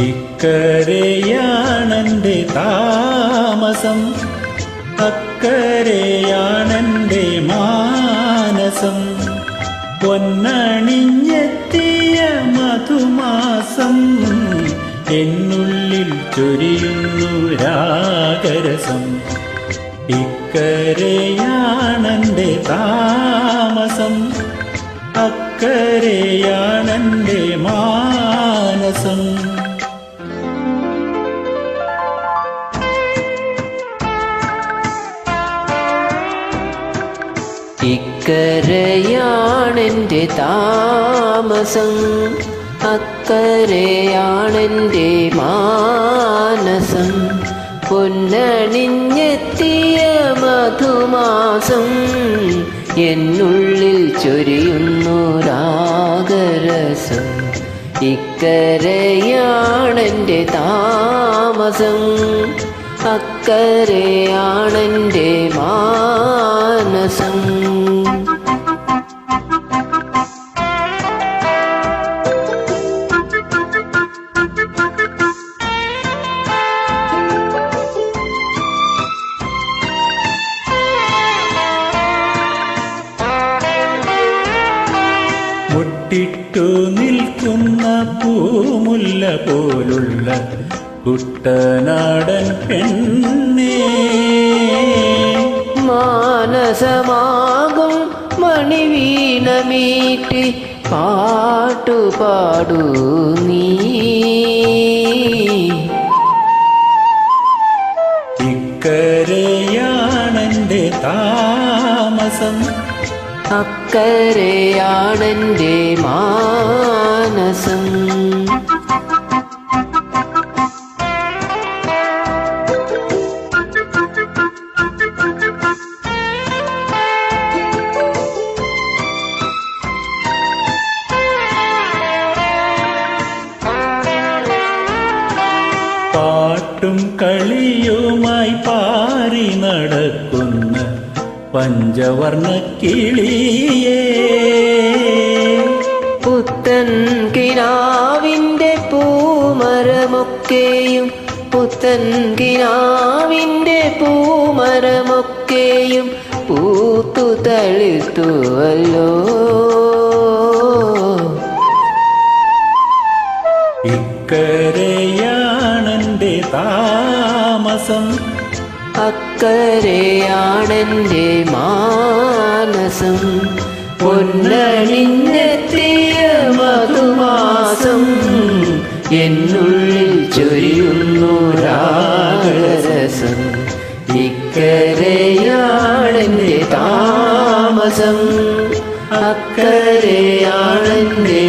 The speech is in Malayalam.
ഇക്കരയാണെന്റെ താമസം അക്കരെയാണെന്റെ മാനസം. പൊന്നണിഞ്ഞെത്തിയ മധുമാസം എന്നുള്ളിൽ ചൊരിയുന്നു രാഗരസം. ഇക്കരെയാണെന്റെ താമസം അക്കരെയാണെന്റെ മാനസം. ഇക്കരയാണെന്റെ താമസം അക്കരയാണെന്റെ മാനസം. പൊന്നണിഞ്ഞെത്തിയ മധുമാസം എന്നുള്ളിൽ ചൊരിയുന്നു രാഗരസം. ഇക്കരയാണെന്റെ താമസം അക്കരയാണെന്റെ മാനസം മുട്ടിട്ടു നിൽക്കുന്ന പൂമുല്ല പോലുള്ള കുട്ടനാടൻ പെണ്ണേ. മാനസമാകും മണിവീണമീട്ടി പാട്ടുപാടൂ നീ. ഇക്കരയാണെന്റെ താമസം അക്കരയാണെന്റെ മാനസം. പാട്ടും കളിയുമായി പാറി നടക്കുന്ന. പഞ്ചവർണ കിളിയേ പുത്തൻ കിനാവിന്റെ പൂമരമൊക്കെയും പുത്തൻ കിനാവിന്റെ പൂമരമൊക്കെയും പൂത്തു തളിർത്തുവല്ലോ. ഇക്കരയാണെന്റെ താമസം അക്കരയാണെന്റെ മാനസം. പൊന്നണിഞ്ഞെത്തിയ മധുമാസം എന്നുള്ളിൽ ചൊരിയുന്നു രാഗരസം. ഇക്കരയാണെന്റെ താമസം. അക്കരയാണെന്റെ